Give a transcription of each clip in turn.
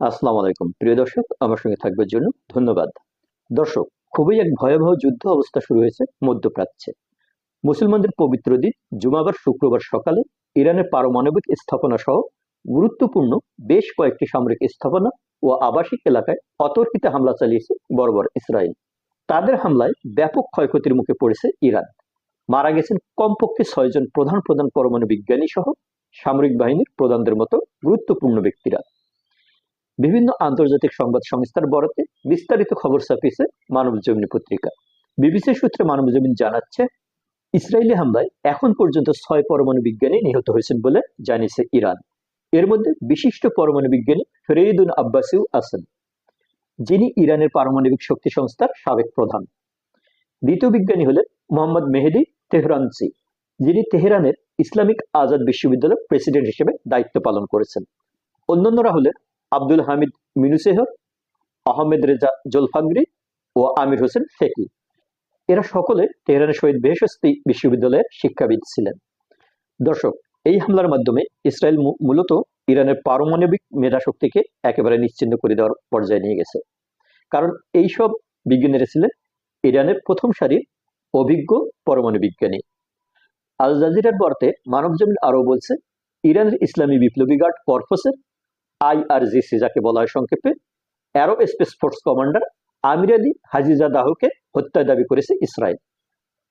আসসালামু আলাইকুম। প্রিয় দর্শক, আমার সঙ্গে থাকবার জন্য ধন্যবাদ। দর্শক, খুবই এক ভয়াবহ যুদ্ধ অবস্থা শুরু হয়েছে মধ্যপ্রাচ্যে। মুসলমানদের পবিত্র দিন, জুমাবার, শুক্রবার সকালে ইরানের পারমাণবিক স্থাপনা সহ গুরুত্বপূর্ণ বেশ কয়েকটি সামরিক স্থাপনা ও আবাসিক এলাকায় অতর্কিত হামলা চালিয়েছে বর্বর ইসরায়েল। তাদের হামলায় ব্যাপক ক্ষয়ক্ষতির মুখে পড়েছে ইরান। মারা গেছেন কমপক্ষে ছয়জন প্রধান প্রধান পরমাণু বিজ্ঞানী সহ সামরিক বাহিনীর প্রধানদের মতো গুরুত্বপূর্ণ ব্যক্তিরা। বিভিন্ন আন্তর্জাতিক সংবাদ সংস্থার বরাতে বিস্তারিত খবর ছাপিয়েছে মানব জমিন পত্রিকা। বিবিসি সূত্রে মানব জমিন জানাচ্ছে ইসরায়েলি হামলায় এখন পর্যন্ত ছয় পরমাণু বিজ্ঞানী নিহত হয়েছেন বলে জানিয়েছে ইরান। এর মধ্যে বিশিষ্ট পরমাণু বিজ্ঞানী ফেরেইদুন আব্বাসিউ আছেন, যিনি ইরানের পারমাণবিক শক্তি সংস্থার সাবেক প্রধান। দ্বিতীয় বিজ্ঞানী হলেন মোহাম্মদ মেহেদি তেহরানসি, যিনি তেহরানের ইসলামিক আজাদ বিশ্ববিদ্যালয়ের প্রেসিডেন্ট হিসেবে দায়িত্ব পালন করেছেন। অন্যান্যরা হলেন আব্দুল হামিদ মিনুসেহর আহমেদ রেজা জলফাগরি ও আমির হোসেন ফেকি। এরা সকলে তেহরানের শহীদ বেহস্তি বিশ্ববিদ্যালয়ের শিক্ষাবিদ ছিলেন। দর্শক, এই হামলার মাধ্যমে ইসরায়েল মূলত ইরানের পারমাণবিক মেধাশক্তিকে একেবারে নিশ্চিন্ন করে দেওয়ার পর্যায়ে নিয়ে গেছে। কারণ এইসব বিজ্ঞানীরা ছিলেন ইরানের প্রথম সারির অভিজ্ঞ পরমাণু বিজ্ঞানী। আল জাজিরার বর্তে মানবজমিন আরও বলছে, ইরানের ইসলামী বিপ্লবী গার্ড কর্পসের আইআরজিসি যাকে বলা হয় সংক্ষেপে। Aerospace force commander Amir Ali হাজিজা দাহকে হত্যার দাবি করেছে ইসরায়েল।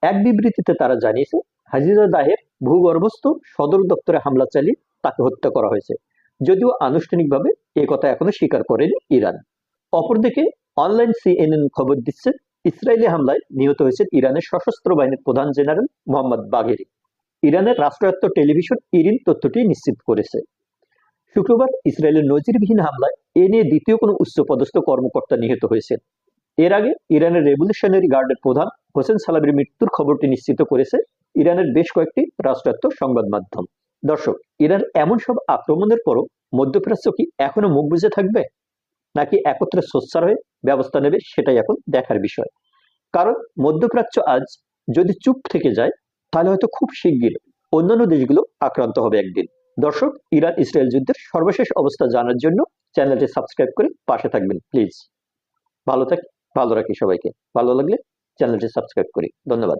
এক বিবৃতিতে তারা জানিয়েছে, হাজিজা দাহের ভূগর্ভস্থ সদর দপ্তরে হামলা চালিয়ে তাকে হত্যা করা হয়েছে। যদিও আনুষ্ঠানিকভাবে এ কথা এখনও স্বীকার করেনি ইরান। অপরদিকে অনলাইন সিএনএন খবর দিচ্ছে, ইসরায়েলি হামলায় নিহত হয়েছেন ইরানের সশস্ত্র বাহিনীর প্রধান জেনারেল মোহাম্মদ বাগেরি। ইরানের রাষ্ট্রায়ত্ত টেলিভিশন ইরিন তথ্যটি নিশ্চিত করেছে। শুক্রবার ইসরায়েলের নজিরবিহীন হামলায় এ নিয়ে দ্বিতীয় কোনো উচ্চপদস্থ কর্মকর্তা নিহত হয়েছেন। এর আগে ইরানের রেভলিউশনারি গার্ডের প্রধান হোসেন সালাবির মৃত্যুর খবরটি নিশ্চিত করেছে ইরানের বেশ কয়েকটি রাষ্ট্রায়ত্ত সংবাদ মাধ্যম। দর্শক, ইরান এমন সব আক্রমণের পরও মধ্যপ্রাচ্য কি এখনও মুখ বুঝে থাকবে? নাকি একত্রে সোচ্চার হয়ে ব্যবস্থা নেবে সেটাই এখন দেখার বিষয়। কারণ মধ্যপ্রাচ্য আজ যদি চুপ থেকে যায়, তাহলে হয়তো খুব শিগগির অন্যান্য দেশগুলো আক্রান্ত হবে একদিন। দর্শক, ইরান ইসরায়েল যুদ্ধের সর্বশেষ অবস্থা জানার জন্য চ্যানেলটি সাবস্ক্রাইব করে পাশে থাকবেন, প্লিজ। ভালো থাকি, ভালো রাখি সবাইকে। ভালো লাগলে চ্যানেলটি সাবস্ক্রাইব করি। ধন্যবাদ।